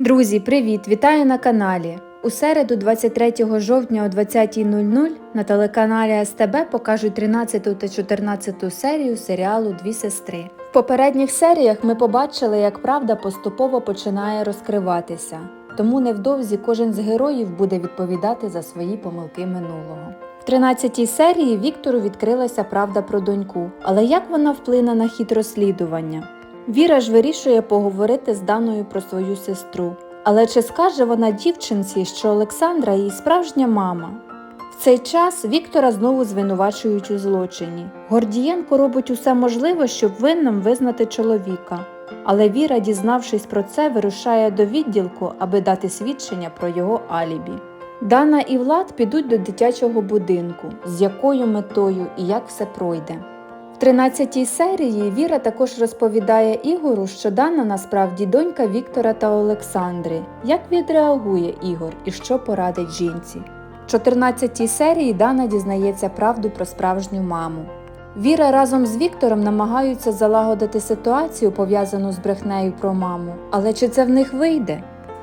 Друзі, привіт! Вітаю на каналі. У середу, 23 жовтня о 20.00 на телеканалі СТБ покажуть 13 та 14 серію серіалу Дві сестри. В попередніх серіях ми побачили, як правда поступово починає розкриватися, тому невдовзі кожен з героїв буде відповідати за свої помилки минулого. В 13 серії Віктору відкрилася правда про доньку, але як вона вплине на хід розслідування? Віра ж вирішує поговорити з Даною про свою сестру. Але чи скаже вона дівчинці, що Олександра її справжня мама? В цей час Віктора знову звинувачують у злочині. Гордієнко робить усе можливе, щоб винним визнати чоловіка. Але Віра, дізнавшись про це, вирушає до відділку, аби дати свідчення про його алібі. Дана і Влад підуть до дитячого будинку, з якою метою і як все пройде. В 13 серії Віра також розповідає Ігору, що Дана насправді донька Віктора та Олександри. Як відреагує Ігор і що порадить жінці? В 14 серії Дана дізнається правду про справжню маму. Віра разом з Віктором намагаються залагодити ситуацію, пов'язану з брехнею про маму. Але чи це в них вийде?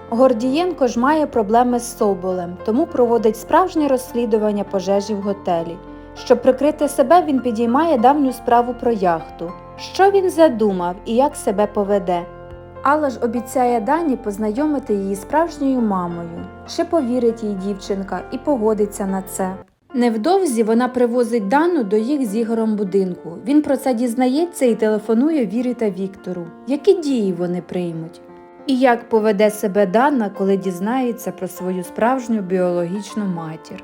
Гордієнко ж має проблеми з Соболем, тому проводить справжнє розслідування пожежі в готелі. Щоб прикрити себе, він підіймає давню справу про яхту. Що він задумав і як себе поведе? Алла ж обіцяє Дані познайомити її справжньою мамою. Чи повірить їй дівчинка і погодиться на це. Невдовзі вона привозить Дану до їх з Ігорем будинку. Він про це дізнається і телефонує Вірі та Віктору. Які дії вони приймуть? І як поведе себе Дана, коли дізнається про свою справжню біологічну матір?